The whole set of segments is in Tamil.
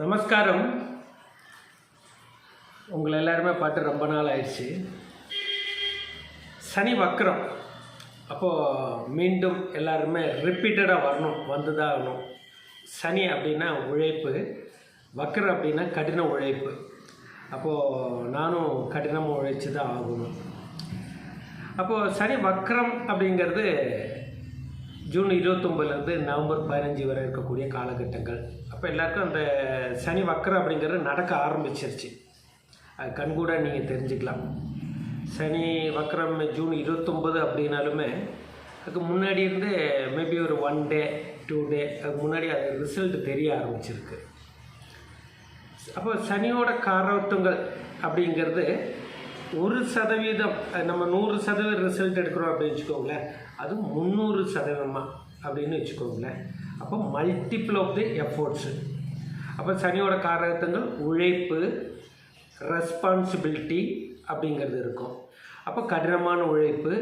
நமஸ்காரம். உங்களை எல்லாருமே பார்த்து ரொம்ப நாள் ஆயிடுச்சு. சனி வக்கரம் அப்போது மீண்டும் எல்லாருமே ரிப்பீட்டடாக வரணும் வந்து தான் ஆகணும். சனி அப்படின்னா உழைப்பு வக்கரம் அப்படின்னா கடின உழைப்பு. அப்போது நானும் கடினமாக உழைச்சி தான் ஆகணும். அப்போது சனி வக்கரம் அப்படிங்கிறது ஜூன் இருபத்தொம்பதுலேருந்து நவம்பர் பதினஞ்சு வரை இருக்கக்கூடிய காலகட்டங்கள். அப்போ எல்லாருக்கும் அந்த சனி வக்கரம் அப்படிங்கிறது நடக்க ஆரம்பிச்சிருச்சு. அது கண்கூட நீங்கள் தெரிஞ்சுக்கலாம். சனி வக்கரம் ஜூன் இருபத்தொம்பது அப்படின்னாலுமே அதுக்கு முன்னாடி இருந்து மேபி ஒரு ஒன் டே டூ டே அதுக்கு முன்னாடி அது ரிசல்ட் தெரிய ஆரம்பிச்சிருக்கு. அப்போ சனியோட காரத்துவங்கள் அப்படிங்கிறது ஒரு சதவீதம் நம்ம நூறு சதவீதம் ரிசல்ட் எடுக்கிறோம் அப்படின்னு வச்சுக்கோங்களேன். அது முந்நூறு சதவீதமாக அப்படின்னு வச்சுக்கோங்களேன். அப்போ மல்டிபிள் ஆஃப் தி எஃபோர்ட்ஸு அப்போ சனியோட காரகத்தங்கள் உழைப்பு ரெஸ்பான்சிபிலிட்டி அப்படிங்கிறது இருக்கும். அப்போ கடினமான உழைப்பு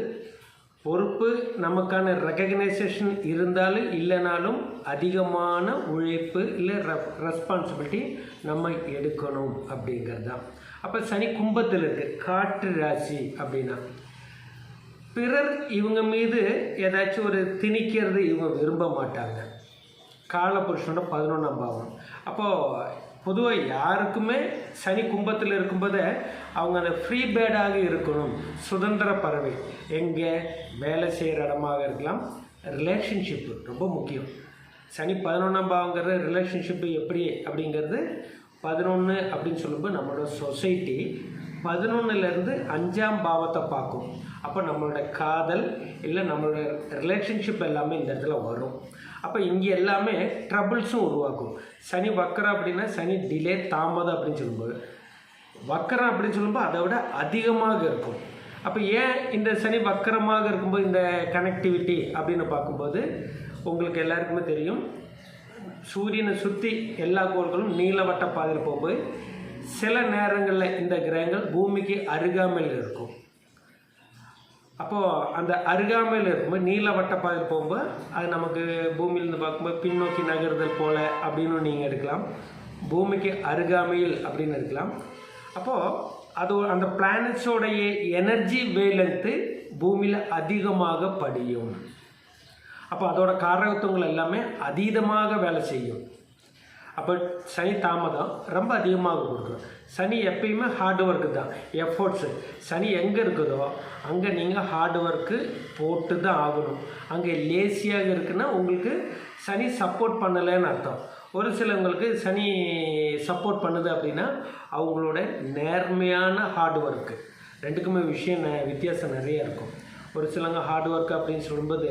பொறுப்பு நமக்கான ரெக்கக்னைசேஷன் இருந்தாலும் இல்லைனாலும் அதிகமான உழைப்பு இல்லை ரெஸ்பான்சிபிலிட்டி நம்ம எடுக்கணும் அப்படிங்கிறது தான் அப்போ சனி கும்பத்தில் இருக்குது காற்று ராசி அப்படின்னா. பிறர் இவங்க மீது ஏதாச்சும் ஒரு திணிக்கிறது இவங்க விரும்ப மாட்டாங்க. காலபுருஷனோட பதினொன்றாம் பாவம். அப்போது பொதுவாக யாருக்குமே சனி கும்பத்தில் இருக்கும்போதே அவங்க அந்த ஃப்ரீ பேர்டாக இருக்கணும். சுதந்திர பறவை. எங்கே? வேலை செய்கிற இடமாக இருக்கலாம். ரிலேஷன்ஷிப்பு ரொம்ப முக்கியம். சனி பதினொன்றாம் பாவங்கிறது ரிலேஷன்ஷிப்பு எப்படி அப்படிங்கிறது பதினொன்று அப்படின்னு சொல்லும்போது நம்மளோட சொசைட்டி பதினொன்றுலேருந்து அஞ்சாம் பாவத்தை பார்க்கும். அப்போ நம்மளோட காதல் இல்லை நம்மளோட ரிலேஷன்ஷிப் எல்லாமே இந்த இடத்துல வரும். அப்போ இங்கே எல்லாமே ட்ரபிள்ஸும் உருவாக்கும். சனி வக்கரம் அப்படின்னா சனி டிலே தாமதம் அப்படின்னு சொல்லும்போது. வக்கரம் அப்படின்னு சொல்லும்போது அதை விட அதிகமாக இருக்கும். அப்போ ஏன் இந்த சனி வக்கரமாக இருக்கும்போது இந்த கனெக்டிவிட்டி அப்படின்னு பார்க்கும்போது உங்களுக்கு எல்லாருக்குமே தெரியும். சூரியனை சுற்றி எல்லா கோள்களும் நீளவட்ட பாதையில் போகும்போது சில நேரங்களில் இந்த கிரகங்கள் பூமிக்கு அருகாமையில் இருக்கும். அப்போது அந்த அருகாமையில் இருக்கும்போது நீளவட்ட பாதையில் போகும்போது அது நமக்கு பூமியிலேருந்து பார்க்கும்போது பின்னோக்கி நகருதல் போல அப்படின்னு நீங்கள் எடுக்கலாம். பூமிக்கு அருகாமையில் அப்படின்னு எடுக்கலாம். அப்போது அது அந்த பிளானட்ஸோடைய எனர்ஜி வேலன்த்து பூமியில் அதிகமாக படியும். அப்போ அதோட காரகத்துவங்கள் எல்லாமே அதீதமாக வேலை செய்யும். அப்போ சனி தாமதம் ரொம்ப அதிகமாக கொடுக்கும். சனி எப்பயுமே ஹார்ட் ஒர்க்கு தான். எஃபோர்ட்ஸு சனி எங்கே இருக்குதோ அங்கே நீங்கள் ஹார்ட் ஒர்க்கு போட்டு தான் ஆகணும். அங்கே லேசியாக இருக்குன்னா உங்களுக்கு சனி சப்போர்ட் பண்ணலைன்னு அர்த்தம். ஒரு சிலவங்களுக்கு சனி சப்போர்ட் பண்ணுது அப்படின்னா அவங்களோட நேர்மையான ஹார்ட் ஒர்க்கு ரெண்டுக்குமே விஷயம் ந- வித்தியாசம் நிறைய இருக்கும். ஒரு சிலவங்க ஹார்ட் ஒர்க் அப்படின்னு சொல்லும்போது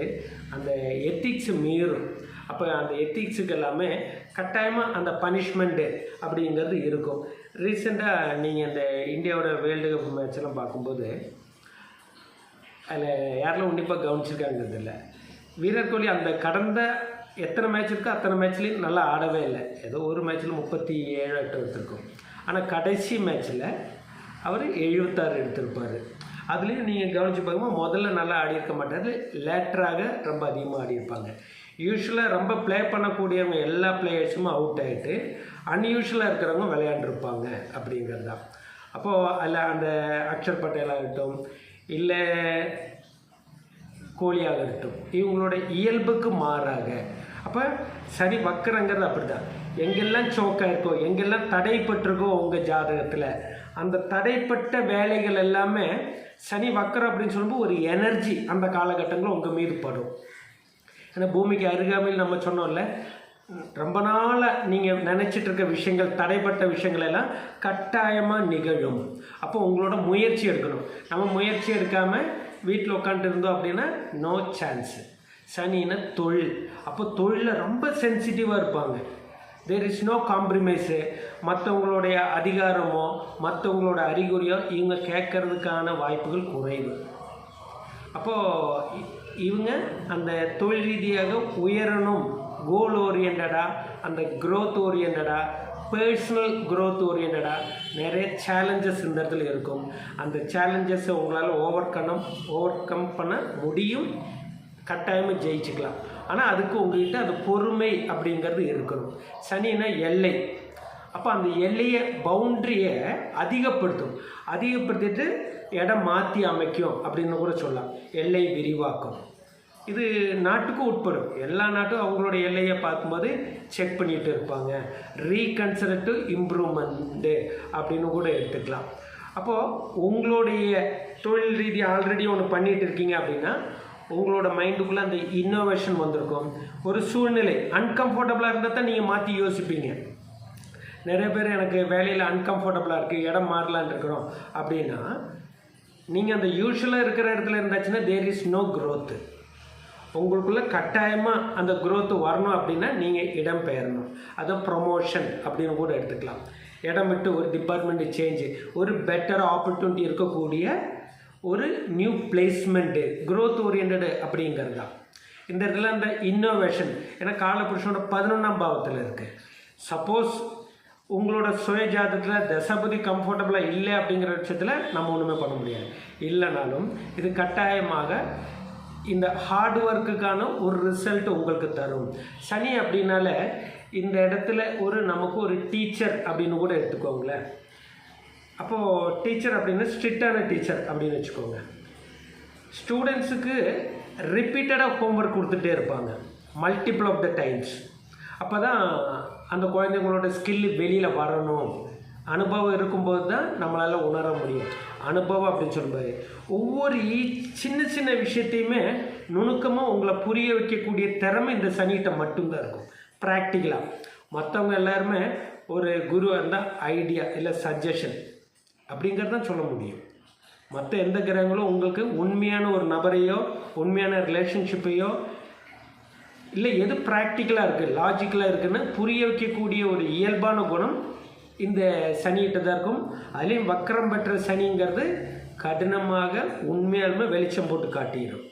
அந்த எத்திக்ஸ் மீறும். அப்போ அந்த எத்திக்ஸுக்கு எல்லாமே கட்டாயமாக அந்த பனிஷ்மெண்ட்டு அப்படிங்கிறது இருக்கும். ரீசெண்டாக நீங்கள் இந்த இந்தியாவோட வேர்ல்டு கப் மேட்ச்லாம் பார்க்கும்போது அதில் யாரெல்லாம் உன்னிப்பாக கவனிச்சிருக்காங்கிறது இல்லை. விராட் கோலி அந்த கடந்த எத்தனை மேட்ச் இருக்கோ அத்தனை மேட்ச்லேயும் நல்லா ஆடவே இல்லை. ஏதோ ஒரு மேட்ச்சில் முப்பத்தி ஏழு எட்டு எடுத்திருக்கும். ஆனால் கடைசி மேட்ச்சில் அவர் எழுபத்தாறு எடுத்திருப்பார். அதுலேயும் நீங்கள் கவனித்து பார்க்கும்போது முதல்ல நல்லா ஆடியிருக்க மாட்டாரு லேட்டராக ரொம்ப அதிகமாக ஆடியிருப்பாங்க. யூஸ்வலாக ரொம்ப ப்ளே பண்ணக்கூடியவங்க எல்லா பிளேயர்ஸும் அவுட் ஆகிட்டு அன்யூஷுவலாக இருக்கிறவங்க விளையாண்டுருப்பாங்க அப்படிங்கிறது. தான் அப்போது அதில் அந்த அக்ஷர் பட்டேல் ஆகட்டும் இல்லை கோழியாக இருக்கட்டும் இவங்களோட இயல்புக்கு மாறாக. அப்போ சரி வக்கரங்கிறது அப்படி தான் எங்கெல்லாம் சோக்காக இருக்கோ எங்கெல்லாம் தடைப்பட்டிருக்கோ உங்கள் ஜாதகத்தில் அந்த தடைப்பட்ட வேலைகள் எல்லாமே சனி வக்கரம் அப்படின்னு சொல்லும்போது ஒரு எனர்ஜி அந்த காலகட்டங்களில் உங்கள் மீது படும். ஏன்னா பூமிக்கு அருகாமையில் நம்ம சொன்னோம்ல ரொம்ப நாளாக நீங்கள் நினச்சிட்டு இருக்க விஷயங்கள் தடைப்பட்ட விஷயங்கள் எல்லாம் கட்டாயமாக நிகழும். அப்போ உங்களோட முயற்சி எடுக்கணும். நம்ம முயற்சி எடுக்காமல் வீட்டில் உட்காந்துட்டு இருந்தோம் அப்படின்னா நோ சான்ஸு சனின்னா தொழில். அப்போ தொழிலில் ரொம்ப சென்சிட்டிவாக இருப்பாங்க. தேர் இஸ் நோ காம்ப்ரமைஸு மற்றவங்களுடைய அதிகாரமோ மற்றவங்களோட அறிகுறியோ இவங்க கேட்கறதுக்கான வாய்ப்புகள் குறைவு. அப்போது இவங்க அந்த தொழில் ரீதியாக உயரணும் கோல் ஓரியண்டடாக அந்த க்ரோத் ஓரியண்டடாக பர்சனல் க்ரோத் ஓரியண்டடாக நிறைய சேலஞ்சஸ் இந்த இடத்துல இருக்கும். அந்த சேலஞ்சஸை உங்களால் ஓவர் கனம் ஓவர் கம் பண்ண முடியும். கட்டாயமாக ஜெயிச்சுக்கலாம். ஆனால் அதுக்கு உங்கள்கிட்ட அது பொறுமை அப்படிங்கிறது இருக்கணும். சனினா எல்லை. அப்போ அந்த எல்லையை பவுண்ட்ரியை அதிகப்படுத்தும். அதிகப்படுத்திட்டு இடம் மாற்றி அமைக்கும் அப்படின்னு கூட சொல்லலாம். எல்லை விரிவாக்கம். இது நாட்டுக்கும் உட்படும். எல்லா நாட்டும் அவங்களோட எல்லையை பார்க்கும்போது செக் பண்ணிகிட்டு இருப்பாங்க. ரீகன்சரட்டிவ் இம்ப்ரூவ்மெண்ட்டு அப்படின்னு கூட எடுத்துக்கலாம். அப்போது உங்களுடைய தொழில் ரீதி ஆல்ரெடி ஒன்று பண்ணிகிட்டு இருக்கீங்க அப்படின்னா உங்களோட மைண்டுக்குள்ளே அந்த இன்னோவேஷன் வந்திருக்கும். ஒரு சூழ்நிலை அன்கம்ஃபர்டபுளாக இருந்தால் தான் நீங்கள் மாற்றி யோசிப்பீங்க. நிறைய பேர் எனக்கு வேலையில் அன்கம்ஃபர்டபுளாக இருக்குது இடம் மாறலான் இருக்கிறோம். அப்படின்னா நீங்கள் அந்த யூஸ்வலாக இருக்கிற இடத்துல இருந்தாச்சுன்னா தேர் இஸ் நோ க்ரோத்து உங்களுக்குள்ளே கட்டாயமாக அந்த க்ரோத்து வரணும் அப்படின்னா நீங்கள் இடம் பெயரணும். அதான் ப்ரொமோஷன் அப்படின்னு கூட எடுத்துக்கலாம். இடம் விட்டு ஒரு டிபார்ட்மெண்ட் சேஞ்சு ஒரு பெட்டர் ஆப்பர்ச்சுனிட்டி இருக்கக்கூடிய ஒரு நியூ பிளேஸ்மெண்ட்டு க்ரோத் ஓரியன்டு அப்படிங்கிறது தான். இந்த இடத்துல அந்த இன்னோவேஷன் ஏன்னா காலபுருஷனோட பதினொன்றாம் பாவத்தில் இருக்குது சப்போஸ் உங்களோட சுய ஜாதகத்தில் தசபதி கம்ஃபர்டபுளாக இல்லை அப்படிங்கிற பட்சத்தில் நம்ம ஒன்றுமே பண்ண முடியாது. இல்லைனாலும் இது கட்டாயமாக இந்த ஹார்ட் ஒர்க்குக்கான ஒரு ரிசல்ட் உங்களுக்கு தரும். சனி அப்படின்னால இந்த இடத்துல ஒரு நமக்கு ஒரு டீச்சர் அப்படின்னு கூட எடுத்துக்கோங்களேன். அப்போது டீச்சர் அப்படின்னா ஸ்ட்ரிக்டான டீச்சர் அப்படின்னு வச்சுக்கோங்க. ஸ்டூடெண்ட்ஸுக்கு ரிப்பீட்டடாக ஹோம்ஒர்க் கொடுத்துட்டே இருப்பாங்க. மல்டிபிள் ஆஃப் த டைம்ஸ் அப்போ தான் அந்த குழந்தைங்களோட ஸ்கில் வெளியில் வரணும். அனுபவம் இருக்கும்போது தான் நம்மளால் உணர முடியும். அனுபவம் அப்படின்னு சொல்லும்போது ஒவ்வொரு ஈ- சின்ன சின்ன விஷயத்தையுமே நுணுக்கமாக உங்களை புரிய வைக்கக்கூடிய திறமை இந்த சனிகிட்ட மட்டும்தான் இருக்கும். ப்ராக்டிக்கலாக மற்றவங்க எல்லாருமே ஒரு குருவாக இருந்தால் ஐடியா இல்லை சஜஷன் அப்படிங்கிறது தான் சொல்ல முடியும். மற்ற எந்த கிரகங்களும் உங்களுக்கு உண்மையான ஒரு நபரையோ உண்மையான ரிலேஷன்ஷிப்பையோ இல்லை எது ப்ராக்டிக்கலாக இருக்குது லாஜிக்கலாக இருக்குன்னு புரிய வைக்கக்கூடிய ஒரு இயல்பான குணம் இந்த சனிகிட்ட தான் இருக்கும். அதுலேயும் வக்கரம் பெற்ற சனிங்கிறது கடினமாக உண்மையாலுமே வெளிச்சம் போட்டு காட்டிடும்.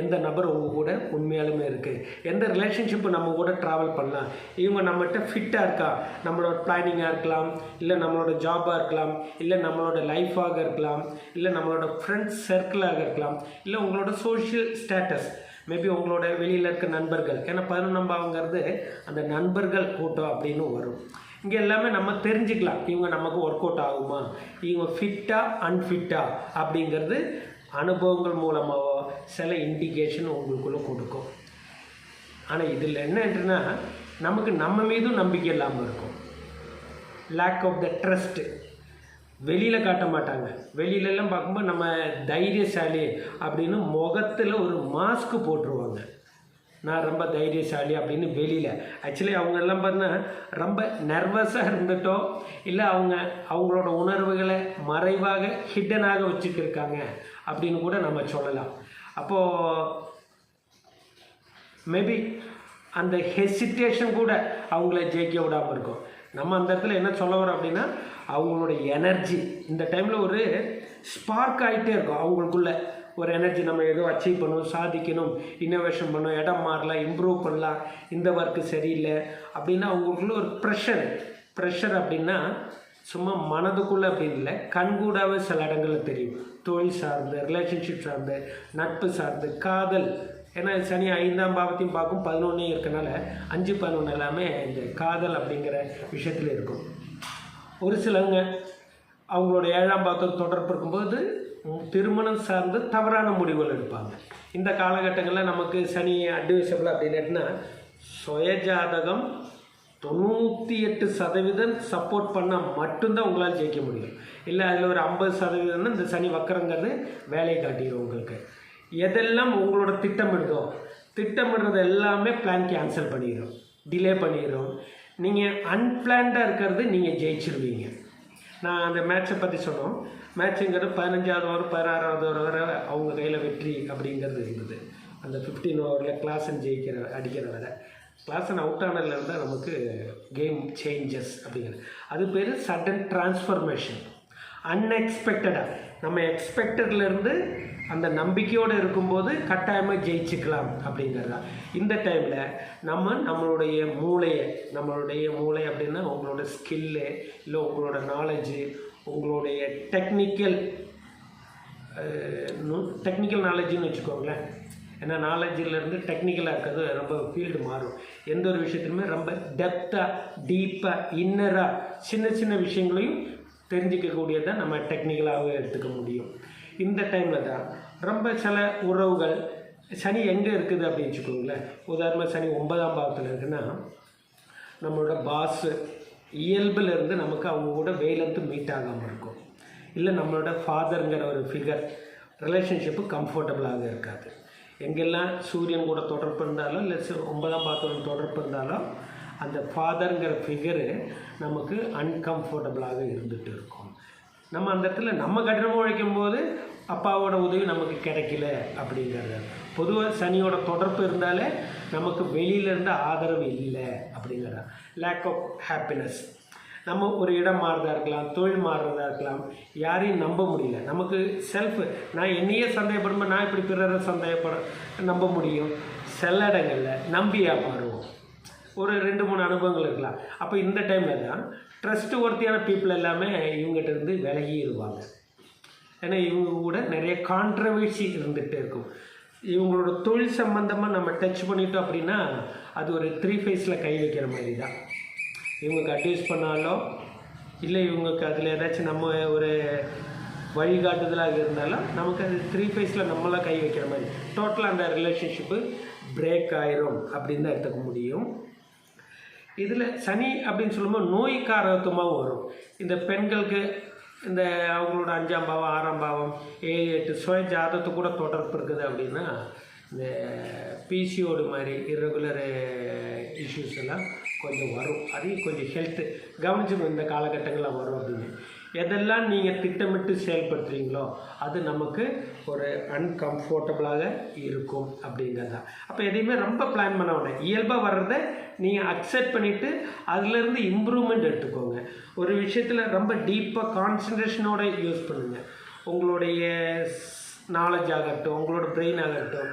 எந்த நபர் உங்க கூட உண்மையாலுமே இருக்குது எந்த ரிலேஷன்ஷிப்பு நம்ம கூட ட்ராவல் பண்ணலாம். இவங்க நம்மகிட்ட ஃபிட்டாக இருக்கா? நம்மளோட பிளானிங்காக இருக்கலாம். இல்லை நம்மளோட ஜாபாக இருக்கலாம். இல்லை நம்மளோட லைஃபாக இருக்கலாம். இல்லை நம்மளோட ஃப்ரெண்ட்ஸ் சர்க்கிளாக இருக்கலாம். இல்லை உங்களோட சோஷியல் ஸ்டேட்டஸ் மேபி உங்களோட வெளியில் இருக்க நண்பர்கள். ஏன்னா பதினொன்னம்பாங்கிறது அந்த நண்பர்கள் கூட்டம் அப்படின்னு வரும். இங்கே எல்லாமே நம்ம தெரிஞ்சுக்கலாம். இவங்க நமக்கு ஒர்க் அவுட் ஆகுமா? இவங்க ஃபிட்டா அன்ஃபிட்டா அப்படிங்கிறது அனுபவங்கள் மூலமாகவோ சில இண்டிகேஷன் உங்களுக்குள்ளே கொடுக்கும். ஆனால் இதில் என்னன்றுனா நமக்கு நம்ம மீதும் நம்பிக்கை இல்லாமல் இருக்கும். லேக் ஆஃப் த ட்ரஸ்ட்டு வெளியில் காட்ட மாட்டாங்க. வெளியிலலாம் பார்க்கும்போது நம்ம தைரியசாலி அப்படின்னு முகத்தில் ஒரு மாஸ்க் போட்டுருவாங்க. நான் ரொம்ப தைரியசாலி அப்படின்னு வெளியில். ஆக்சுவலி அவங்க எல்லாம் பார்த்தீங்கன்னா ரொம்ப நர்வஸாக இருந்துட்டோ இல்லை அவங்க அவங்களோட உணர்வுகளை மறைவாக ஹிட்டனாக வச்சுக்கிருக்காங்க அப்படின்னு கூட நம்ம சொல்லலாம். அப்போது மேபி அந்த ஹெசிட்டேஷன் கூட அவங்கள ஜெயிக்க விடாமல் இருக்கும். நம்ம அந்த இடத்துல என்ன சொல்ல வரோம் அப்படின்னா அவங்களோட எனர்ஜி இந்த டைமில் ஒரு ஸ்பார்க் ஆகிட்டே இருக்கும். அவங்களுக்குள்ள ஒரு எனர்ஜி நம்ம ஏதோ அச்சீவ் பண்ணணும் சாதிக்கணும் இன்னோவேஷன் பண்ணணும் இடம் மாறலாம் இம்ப்ரூவ் பண்ணலாம் இந்த ஒர்க்கு சரியில்லை அப்படின்னா அவங்களுக்குள்ள ஒரு ப்ரெஷர் ப்ரெஷர் அப்படின்னா சும்மா மனதுக்குள்ளே அப்படின்னு இல்லை கண்கூடாவே சில இடங்களில் தெரியும். தொழில் சார்ந்து ரிலேஷன்ஷிப் சார்ந்து நட்பு சார்ந்து காதல் ஏன்னா சனி ஐந்தாம் பாவத்தையும் பார்க்கும் பதினொன்றையும் இருக்கனால அஞ்சு பதினொன்று எல்லாமே இந்த காதல் அப்படிங்கிற விஷயத்தில் இருக்கும். ஒரு சிலவங்க அவங்களோட ஏழாம் பாவத்தோட தொடர்பு இருக்கும்போது திருமணம் சார்ந்து தவறான முடிவுகள் எடுப்பாங்க. இந்த காலகட்டங்களில் நமக்கு சனி அட்வைசபிள் அப்படின்னா சுயஜாதகம் தொண்ணூற்றி எட்டு சதவீதம் சப்போர்ட் பண்ணால் மட்டும்தான் உங்களால் ஜெயிக்க முடியும். இல்லை அதில் ஒரு ஐம்பது சதவீதம்னா இந்த சனி வக்கரங்கிறது வேலையை காட்டிடும் உங்களுக்கு. எதெல்லாம் உங்களோட திட்டமிடுதோ திட்டமிடுறது எல்லாமே பிளான் கேன்சல் பண்ணிடும் டிலே பண்ணிடும் நீங்கள் அன்பிளான்டாக இருக்கிறது நீங்கள் ஜெயிச்சிருவீங்க. நான் அந்த மேட்ச்சை பற்றி சொன்னோம். மேட்சுங்கிறது பதினஞ்சாவது ஓவர் பதினாறாவது ஓவர் வரை அவங்க கையில் வெற்றி அப்படிங்கிறது இருந்தது. அந்த ஃபிஃப்டீன் ஓவரில் கிளாஸன் ஜெயிக்கிற அடிக்கிற வரை. கிளாஸன் அவுட் ஆனதுலேருந்து நமக்கு கேம் சேஞ்சஸ் அப்படிங்கிறது. அது பேர் சடன் டிரான்ஸ்ஃபர்மேஷன் அன்எக்ஸ்பெக்டடாக நம்ம எக்ஸ்பெக்டட்லேருந்து அந்த நம்பிக்கையோடு இருக்கும்போது கட்டாயமாக ஜெயிச்சுக்கலாம் அப்படிங்கிறதா. இந்த டைமில் நம்ம நம்மளுடைய மூளையை நம்மளுடைய மூளை அப்படின்னா உங்களோட ஸ்கில்லு இல்லை உங்களோட நாலேஜு உங்களுடைய டெக்னிக்கல் டெக்னிக்கல் நாலேஜுன்னு வச்சுக்கோங்களேன். ஏன்னா நாலேஜிலேருந்து டெக்னிக்கலாக இருக்கிறது ரொம்ப ஃபீல்டு மாறும். எந்த ஒரு விஷயத்துலையுமே ரொம்ப டெப்த்தாக டீப்பாக இன்னராக சின்ன சின்ன விஷயங்களையும் தெரிஞ்சிக்கக்கூடியதான் நம்ம டெக்னிக்கலாகவே எடுத்துக்க முடியும். இந்த டைமில் தான் ரொம்ப சில உறவுகள் சனி எங்கே இருக்குது அப்படின்னு வச்சுக்கோங்களேன். உதாரணமாக சனி ஒன்பதாம் பாவத்தில் இருக்குன்னா நம்மளோட பாஸு இயல்புலேருந்து நமக்கு அவங்க கூட வேலேருந்து மீட் ஆகாமல் இருக்கும். இல்லை நம்மளோட ஃபாதருங்கிற ஒரு ஃபிகர் ரிலேஷன்ஷிப்பு கம்ஃபர்டபுளாக இருக்காது. எங்கெல்லாம் சூரியன் கூட தொடர்பு இருந்தாலும் இல்லை ஒன்பதாம் பாவத்துடன் தொடர்பு இருந்தாலும் அந்த ஃபாதருங்கிற ஃபிகரு நமக்கு அன்கம்ஃபர்டபுளாக இருந்துகிட்டு இருக்கும். நம்ம அந்த இடத்துல நம்ம கடினமாக உழைக்கும் போது அப்பாவோட உதவி நமக்கு கிடைக்கல அப்படிங்கிறது. பொதுவாக சனியோட தொடர்பு இருந்தாலே நமக்கு வெளியிலேருந்து ஆதரவு இல்லை அப்படிங்கிறதா. லேக் ஆஃப் ஹாப்பினஸ் நம்ம ஒரு இடம் மாறுறதா இருக்கலாம் தொழில் மாறுறதா இருக்கலாம் யாரையும் நம்ப முடியல. நமக்கு செல்ஃப் நான் என்னையே சந்தேகப்படும்போது நான் இப்படி பிறரை சந்தேகப்பட நம்ப முடியும். சில இடங்களில் நம்பியா மாறுவோம். ஒரு ரெண்டு மூணு அனுபவங்கள் இருக்கலாம். அப்போ இந்த டைமில் தான் ட்ரஸ்ட் ஒர்த்தியான பீப்புள் எல்லாமே இவங்ககிட்ட இருந்து விலகிடுவாங்க ஏன்னா இவங்க கூட நிறைய கான்ட்ரவர்சி இருந்துகிட்டே இருக்கும். இவங்களோட தொழில் சம்மந்தமாக நம்ம டச் பண்ணிட்டோம் அப்படின்னா அது ஒரு த்ரீ ஃபேஸில் கை வைக்கிற மாதிரி தான் இவங்களுக்கு அட்வைஸ் பண்ணாலோ இல்லை இவங்களுக்கு அதில் ஏதாச்சும் நம்ம ஒரு வழிகாட்டுதலாக இருந்தாலும் நமக்கு அது த்ரீ ஃபேஸில் நம்மளாக கை வைக்கிற மாதிரி. டோட்டலாக அந்த ரிலேஷன்ஷிப்பு பிரேக் ஆயிரும் அப்படின்னு தான் எடுத்துக்க முடியும். இதில் சனி அப்படின்னு சொல்லும்போது நோய்காரத்துவமாகவும் வரும். இந்த பெண்களுக்கு இந்த அவங்களோட அஞ்சாம் பாவம் ஆறாம் பாவம் ஏழு எட்டு சுய ஜாதத்து கூட தொடர்பு இருக்குது அப்படின்னா இந்த பிசிஓடு மாதிரி இரகுலர் இஷ்யூஸ் eh, எல்லாம் கொஞ்சம் வரும். அதையும் கொஞ்சம் ஹெல்த்து கவனிச்சு இந்த காலகட்டங்களில் வரும் அப்படின்னு. எதெல்லாம் நீங்கள் திட்டமிட்டு செயல்படுத்துறீங்களோ அது நமக்கு ஒரு அன்கம்ஃபர்டபுளாக இருக்கும் அப்படிங்கிறது. தான் அப்போ எதையுமே ரொம்ப பிளான் பண்ண வேண்டாம் இயல்பாக வர்றதை நீங்கள் அக்செப்ட் பண்ணிவிட்டு அதுலேருந்து இம்ப்ரூவ்மெண்ட் எடுத்துக்கோங்க. ஒரு விஷயத்தில் ரொம்ப டீப்பாக கான்சன்ட்ரேஷனோட யூஸ் பண்ணுங்கள் உங்களுடைய நாலேஜ் ஆகட்டும் உங்களோட பிரெயின் ஆகட்டும்.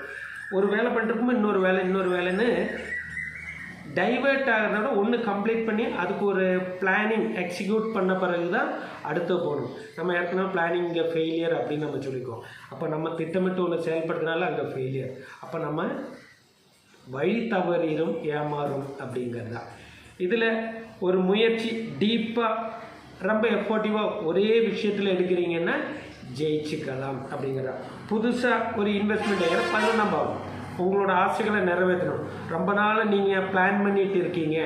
ஒரு வேலை பண்ணுறதுக்கும் இன்னொரு வேலை இன்னொரு வேலைன்னு டைவர்ட் ஆகிறதோட ஒன்று கம்ப்ளீட் பண்ணி அதுக்கு ஒரு பிளானிங் எக்ஸிக்யூட் பண்ண பிறகு தான் அடுத்து போகணும். நம்ம ஏற்கனவே பிளானிங் இங்கே ஃபெயிலியர் அப்படின்னு நம்ம சொல்லிக்குவோம் அப்போ நம்ம திட்டமிட்டு ஒன்று செயல்படுறதுனால அங்கே ஃபெயிலியர் அப்போ நம்ம வழி தவறிடும் ஏமாறும் அப்படிங்கிறது தான் இதில் ஒரு முயற்சி டீப்பாக ரொம்ப எஃபோர்ட்டிவாக ஒரே விஷயத்தில் எடுக்கிறீங்கன்னா ஜெயிச்சுக்கலாம் அப்படிங்கிறதா புதுசாக ஒரு இன்வெஸ்ட்மெண்ட் எடுக்கிற பதினொன்றாம் ஆகும் உங்களோட ஆசைகளை நிறைவேற்றணும். ரொம்ப நாள் நீங்கள் பிளான் பண்ணிட்டு இருக்கீங்க.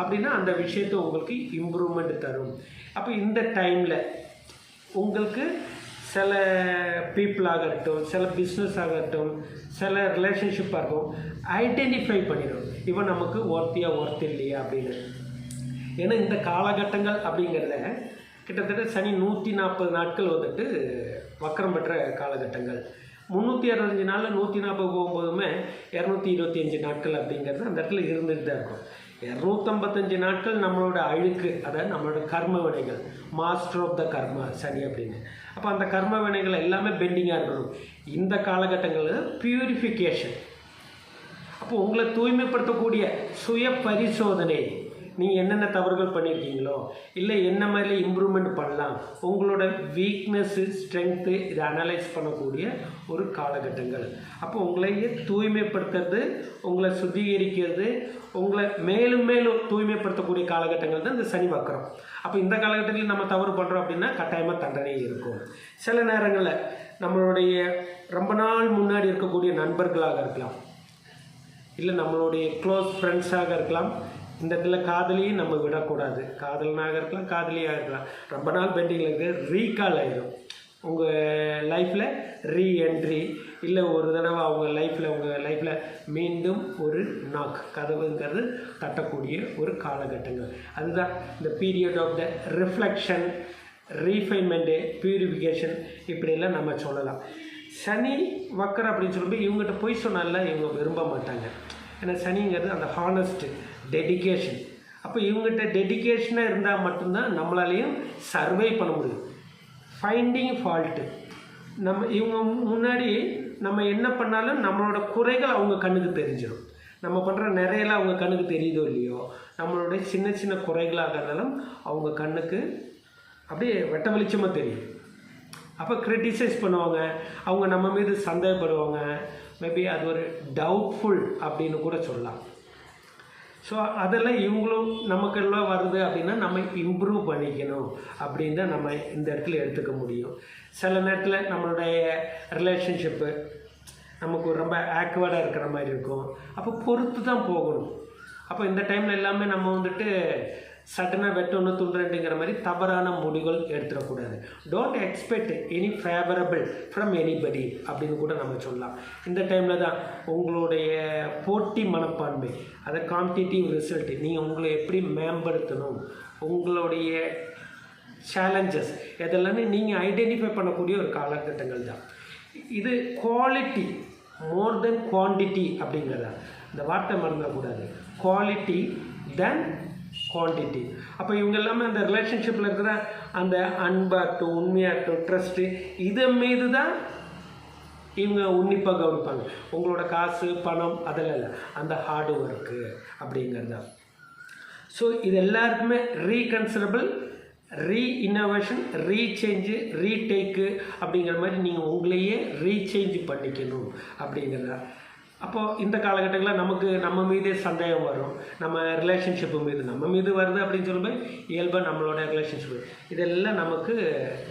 அப்படின்னா அந்த விஷயத்தை உங்களுக்கு இம்ப்ரூவ்மெண்ட் தரும். அப்போ இந்த டைமில் உங்களுக்கு சில பீப்புள் ஆகட்டும் சில பிஸ்னஸ் ஆகட்டும் சில ரிலேஷன்ஷிப்பாக இருக்கும் ஐடென்டிஃபை பண்ணிடும் இவன் நமக்கு ஒர்த்தியாக ஒர்த் இல்லையா அப்படின்னு. ஏன்னா இந்த காலகட்டங்கள் அப்படிங்கிறத கிட்டத்தட்ட சனி நூற்றி நாற்பது நாட்கள் வந்துட்டு வக்கரம் பெற்ற காலகட்டங்கள். முந்நூற்றி அறுபத்தஞ்சு நாளில் நூற்றி நாற்பது போகும்போதுமே இரநூத்தி இருபத்தி அஞ்சு நாட்கள் அப்படிங்கிறது அந்த இடத்துல இருந்துட்டு தான் இருக்கும். இரநூத்தம்பத்தஞ்சு நாட்கள் நம்மளோட அழுக்கு அதாவது நம்மளோட கர்ம வினைகள். மாஸ்டர் ஆஃப் த கர்ம சனி அப்படின்னு. அப்போ அந்த கர்ம வினைகள் எல்லாமே பெண்டிங்காக இருக்கணும். இந்த காலகட்டங்களில் பியூரிஃபிகேஷன் அப்போ உங்களை தூய்மைப்படுத்தக்கூடிய சுய பரிசோதனை. நீங்கள் என்னென்ன தவறுகள் பண்ணியிருக்கீங்களோ இல்லை என்ன மாதிரி இம்ப்ரூவ்மெண்ட் பண்ணலாம் உங்களோட வீக்னஸ்ஸு ஸ்ட்ரென்த்து இதை அனலைஸ் பண்ணக்கூடிய ஒரு காலகட்டங்கள். அப்போ உங்களையே தூய்மைப்படுத்துறது உங்களை சுத்திகரிக்கிறது உங்களை மேலும் மேலும் தூய்மைப்படுத்தக்கூடிய காலகட்டங்கள் தான் இந்த சனி வக்கரம். அப்போ இந்த காலகட்டத்தில் நம்ம தவறு பண்ணுறோம் அப்படின்னா கட்டாயமாக தண்டனை இருக்கும். சில நேரங்களில் நம்மளுடைய ரொம்ப நாள் முன்னாடி இருக்கக்கூடிய நண்பர்களாக இருக்கலாம் இல்லை நம்மளுடைய க்ளோஸ் ஃப்ரெண்ட்ஸாக இருக்கலாம் இந்த இடத்துல காதலியும் நம்ம விடக்கூடாது. காதலனாக இருக்கலாம் காதலியாக இருக்கலாம். ரொம்ப நாள் பெண்டிங்கில் இருக்குது ரீகால் ஆகிடும் உங்கள் லைஃப்பில் ரீஎன்ட்ரி இல்லை ஒரு தடவை அவங்க லைஃப்பில் உங்கள் லைஃப்பில் மீண்டும் ஒரு நாக் கதவுங்கிறது தட்டக்கூடிய ஒரு காலகட்டங்கள். அதுதான் இந்த period of the reflection refinement purification இப்படியெல்லாம் நம்ம சொல்லலாம். சனி வக்கர் அப்படின்னு சொல்லும்போது இவங்ககிட்ட போய் சொன்னால இவங்க விரும்ப மாட்டாங்க. ஏன்னா சனிங்கிறது அந்த ஹானஸ்ட்டு டெடிகேஷன் அப்போ இவங்ககிட்ட டெடிகேஷனாக இருந்தால் மட்டும்தான் நம்மளாலையும் சர்வை பண்ண முடியும். ஃபைண்டிங் ஃபால்ட்டு நம்ம இவங்க முன்னாடி நம்ம என்ன பண்ணாலும் நம்மளோட குறைகள் அவங்க கண்ணுக்கு தெரிஞ்சிடும் நம்ம பண்ணுற நிறையெல்லாம் அவங்க கண்ணுக்கு தெரியுதோ இல்லையோ நம்மளுடைய சின்ன சின்ன குறைகளாக இருந்தாலும் அவங்க கண்ணுக்கு அப்படியே வெட்ட வெளிச்சமாக தெரியும். அப்போ க்ரிட்டிசைஸ் பண்ணுவாங்க. அவங்க நம்ம மீது சந்தேகப்படுவாங்க. மேபி அது ஒரு டவுட்ஃபுல் அப்படின்னு கூட சொல்லலாம். ஸோ அதெல்லாம் இவங்களும் நமக்கெல்லாம் வருது அப்படின்னா நம்ம இம்ப்ரூவ் பண்ணிக்கணும் அப்படின்னு தான் நம்ம இந்த இடத்துல எடுத்துக்க முடியும். சில நேரத்தில் நம்மளுடைய ரிலேஷன்ஷிப்பு நமக்கு ரொம்ப ஆக்வர்டாக இருக்கிற மாதிரி இருக்கும். அப்போ பொறுத்து தான் போகணும். அப்போ இந்த டைமில் எல்லாமே நம்ம வந்துட்டு சட்டனாக வெட்டொன்று துண்டுங்கிற மாதிரி தவறான முடிவுகள் எடுத்துடக்கூடாது. Don't expect any favourable from anybody அப்படின்னு கூட நம்ம சொல்லலாம். இந்த டைமில் தான் உங்களுடைய போட்டி மனப்பான்மை அதை காம்படிட்டிவ் ரிசல்ட் நீங்கள் உங்களை எப்படி மேம்படுத்தணும் உங்களுடைய சேலஞ்சஸ் இதெல்லாமே நீங்கள் ஐடென்டிஃபை பண்ணக்கூடிய ஒரு காலகட்டங்கள் தான். இது குவாலிட்டி மோர் தென் குவான்டிட்டி அப்படிங்கிறதா. இந்த வார்த்தை மறந்துடக்கூடாது. குவாலிட்டி தென் குவான்டிட்டி அப்போ இவங்க எல்லாமே அந்த ரிலேஷன்ஷிப்பில் இருக்கிற அந்த அன்பாகட்டும் உண்மையாகட்டும் ட்ரஸ்ட்டு இதை மீது தான் இவங்க உன்னிப்பாக கவனிப்பாங்க. உங்களோட காசு பணம் அதெல்லாம் இல்லை. அந்த ஹார்டு ஒர்க்கு அப்படிங்கிறது தான். ஸோ இது எல்லாருக்குமே ரீகன்சிடபிள் ரீ இன்னோவேஷன் ரீசேஞ்சு ரீடேக்கு அப்படிங்கிற மாதிரி நீங்கள் உங்களையே ரீசேஞ்ச் பண்ணிக்கணும் அப்படிங்கிறதா அப்போது இந்த காலகட்டங்களில் நமக்கு நம்ம மீதே சந்தேகம் வரும். நம்ம ரிலேஷன்ஷிப்பு மீது. நம்ம மீது வருது அப்படின்னு சொல்லும்போது இயல்பாக நம்மளோட ரிலேஷன்ஷிப்பு இதெல்லாம் நமக்கு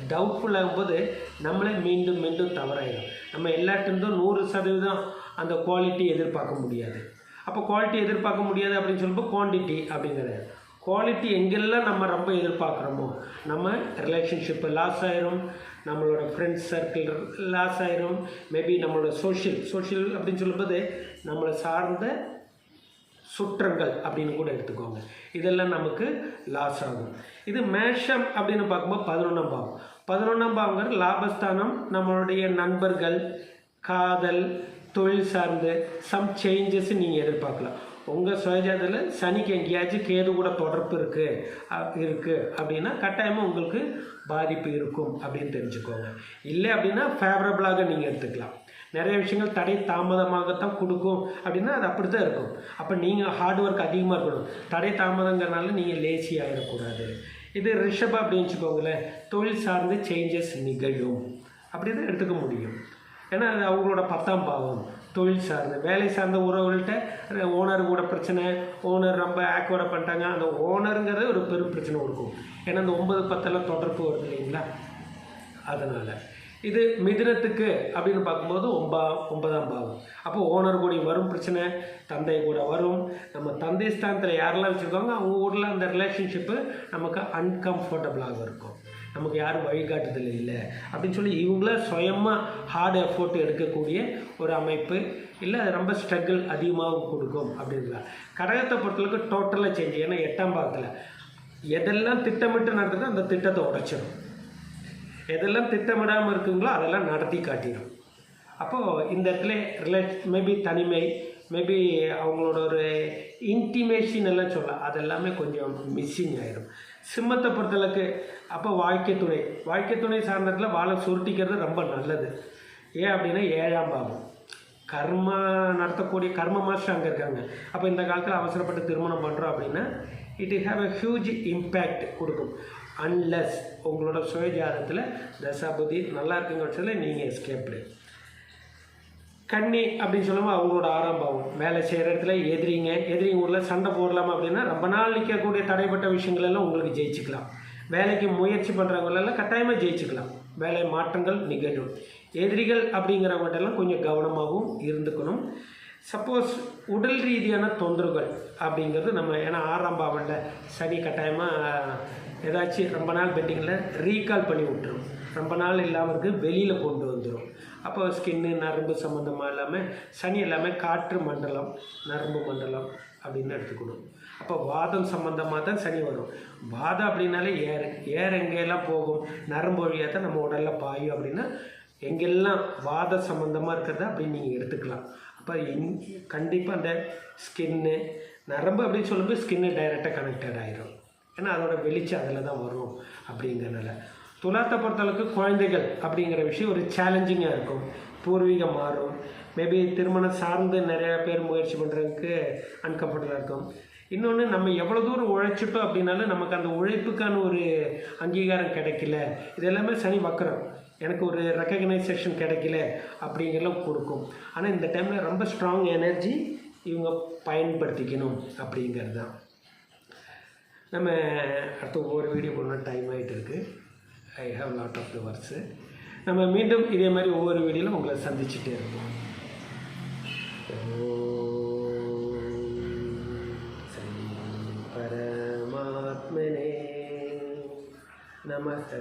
டவுட்ஃபுல் ஆகும்போது நம்மளே மீண்டும் மீண்டும் தவறாயிடும் நம்ம எல்லாத்திருந்தும் நூறு சதவீதம் அந்த குவாலிட்டி எதிர்பார்க்க முடியாது. அப்போ குவாலிட்டி எதிர்பார்க்க முடியாது அப்படின்னு சொல்லும்போது குவான்டிட்டி அப்படிங்கிறது. குவாலிட்டி எங்கெல்லாம் நம்ம ரொம்ப எதிர்பார்க்குறோமோ நம்ம ரிலேஷன்ஷிப்பு லாஸ் ஆயிரும் நம்மளோட ஃப்ரெண்ட்ஸ் சர்க்கிள் லாஸ் ஆயிரும் மேபி நம்மளோட சோஷியல் சோஷியல் அப்படின்னு சொல்லும்போது நம்மளை சார்ந்த சுற்றங்கள் அப்படின்னு கூட எடுத்துக்கோங்க. இதெல்லாம் நமக்கு லாஸ் ஆகும். இது மேஷம் அப்படின்னு பார்க்கும்போது பதினொன்றாம் பாவம். பதினொன்றாம் பாவங்கிற லாபஸ்தானம் நம்மளுடைய நண்பர்கள் காதல் தொழில் சார்ந்து சம் சேஞ்சஸ் நீங்கள் எதிர்பார்க்கலாம். உங்கள் சுயஜாதத்தில் சனிக்கு எங்கேயாச்சும் கேது கூட தொடர்பு இருக்குது இருக்குது அப்படின்னா கட்டாயமாக உங்களுக்கு பாதிப்பு இருக்கும் அப்படின்னு தெரிஞ்சுக்கோங்க. இல்லை அப்படின்னா ஃபேவரபுளாக நீங்கள் எடுத்துக்கலாம். நிறைய விஷயங்கள் தடை தாமதமாகத்தான் கொடுக்கும். அப்படின்னா அது அப்படி தான் இருக்கும். அப்போ நீங்கள் ஹார்ட் ஒர்க் அதிகமாக இருக்கணும். தடை தாமதங்கிறனால நீங்கள் லேசி ஆகிடக்கூடாது இது ரிஷப் அப்படின்னு வச்சுக்கோங்களேன். தொழில் சார்ந்து சேஞ்சஸ் நிகழும். அப்படி தான் எடுத்துக்க முடியும். ஏன்னா அது அவங்களோட பத்தாம் பாவம். தொழில் சார்ந்து வேலை சார்ந்த உறவுகள்கிட்ட ஓனர் கூட பிரச்சனை ஓனர் ரொம்ப ஆக்வர்டாக பண்ணிட்டாங்க. அந்த ஓனருங்கிறது ஒரு பெரும் பிரச்சனை இருக்கும் ஏன்னா அந்த ஒன்பது பத்தெல்லாம் தொடர்பு வருது இல்லைங்களா? அதனால். இது மிதினத்துக்கு அப்படின்னு பார்க்கும்போது ஒன்பா ஒன்பதாம் பாவம். அப்போ ஓனர் கூட வரும் பிரச்சனை தந்தை கூட வரும். நம்ம தந்தை ஸ்தானத்தில் யாரெல்லாம் வச்சுருக்காங்க அவங்க ஊரில் அந்த ரிலேஷன்ஷிப்பு நமக்கு அன்கம்ஃபர்டபுளாக இருக்கும். நமக்கு யாரும் வழிகாட்டுதல் இல்லை. அப்படின்னு சொல்லி இவங்கள சுயமாக ஹார்ட் எஃபோர்ட் எடுக்கக்கூடிய ஒரு அமைப்பு. இல்லை ரொம்ப ஸ்ட்ரகிள் அதிகமாக கொடுக்கும் அப்படின்லாம் கடகத்தை பொறுத்தளவுக்கு டோட்டலாக சேஞ்ச் ஏன்னா எட்டாம் பாகத்தில் எதெல்லாம் திட்டமிட்டு நடத்துதோ அந்த திட்டத்தை உடைச்சிடும். எதெல்லாம் திட்டமிடாமல் இருக்குங்களோ அதெல்லாம் நடத்தி காட்டிடும். அப்போது இந்த இடத்துல ரிலேட் மேபி தனிமை மேபி அவங்களோட ஒரு இன்டிமேஷன் எல்லாம் சொல்லலாம். அதெல்லாமே கொஞ்சம் மிஸ்ஸிங் ஆகிடும் சிம்மத்தை பொறுத்தளவுக்கு அப்போ வாழ்க்கை துணை. வாழ்க்கை துணை சார்ந்தத்தில் வாழை சுருட்டிக்கிறது ரொம்ப நல்லது. ஏன் அப்படின்னா ஏழாம் பாவம் கர்மா நடத்தக்கூடிய கர்ம மாஸ்டர் அங்கே இருக்காங்க. அப்போ இந்த காலத்தில் அவசரப்பட்டு திருமணம் பண்ணுறோம் அப்படின்னா it have a huge impact கொடுக்கும். அன்லெஸ் உங்களோட சுயஜாதத்தில் தசாபதி நல்லா இருக்குங்க பட்சத்தில் நீங்கள் எஸ்கேப்டு கண்ணி அப்படின்னு சொல்லும்போது அவங்களோட ஆறாம் பாவம் வேலை செய்கிற இடத்துல எதிரிங்க எதிரிங்க ஊரில் சண்டை போடலாமா அப்படின்னா ரொம்ப நாள் நிற்கக்கூடிய தடைப்பட்ட விஷயங்கள் எல்லாம் உங்களுக்கு ஜெயிச்சுக்கலாம். வேலைக்கு முயற்சி பண்ணுறவங்களெல்லாம் கட்டாயமாக ஜெயிச்சுக்கலாம். வேலை மாற்றங்கள் நிகழும். எதிரிகள் அப்படிங்கிறவங்கள்ட்டெல்லாம் கொஞ்சம் கவனமாகவும் இருந்துக்கணும். சப்போஸ் உடல் ரீதியான தொந்தரவுகள் அப்படிங்கிறது நம்ம ஏன்னா ஆறாம் பாவனில் சனி கட்டாயமாக ஏதாச்சும் ரொம்ப நாள் பெட்டிங்கில் ரீகால் பண்ணி விட்டுரும். ரொம்ப நாள் இல்லாமல் இருக்கு. வெளியில் கொண்டு வந்துடும் அப்போ ஸ்கின்னு நரம்பு சம்மந்தமாக இல்லாமல் சனி எல்லாமே காற்று மண்டலம் நரம்பு மண்டலம் அப்படின்னு எடுத்துக்கணும். அப்போ வாதம் சம்மந்தமாக தான் சனி வரும். வாதம் அப்படின்னாலே ஏர் ஏர் எங்கெல்லாம் போகும் நரம்பு வழியாக தான் நம்ம உடலில் பாயும் அப்படின்னா எங்கெல்லாம் வாத சம்மந்தமாக இருக்கிறத அப்படின்னு நீங்கள் எடுத்துக்கலாம். அப்போ இங் கண்டிப்பாக அந்த ஸ்கின்னு நரம்பு அப்படின்னு சொல்லும்போது ஸ்கின்னு டைரெக்டாக கனெக்டட் ஆயிரும். ஏன்னா அதோட வெளிச்சம் அதில் தான் வரும் அப்படிங்கிறனால. துலாத்தை பொறுத்தளவுக்கு குழந்தைகள் அப்படிங்கிற விஷயம் ஒரு சேலஞ்சிங்காக இருக்கும். பூர்வீகம் மாறும். மேபி திருமணம் சார்ந்து நிறையா பேர் முயற்சி பண்ணுறதுக்கு அன்கம்ஃபர்டபுளாக இருக்கும். இன்னொன்று நம்ம எவ்வளோ தூரம் உழைச்சிட்டோம் அப்படின்னாலும் நமக்கு அந்த உழைப்புக்கான ஒரு அங்கீகாரம் கிடைக்கல. இது எல்லாமே சனி வக்கரம். எனக்கு ஒரு ரெக்கக்னைசேஷன் கிடைக்கல அப்படிங்கிறலாம் கொடுக்கும். ஆனால் இந்த டைமில் ரொம்ப ஸ்ட்ராங் எனர்ஜி இவங்க பயன்படுத்திக்கணும் அப்படிங்கிறது தான் நம்ம அடுத்த ஒவ்வொரு வீடியோ போடணும். டைம் ஆகிட்டு இருக்குது I have lot of the works நம்ம மீண்டும் இதே மாதிரி ஒவ்வொரு வீடியோவில் உங்களை சந்திச்சுட்டே இருப்போம். ஸ்ரீ பரமாத்மனே நமः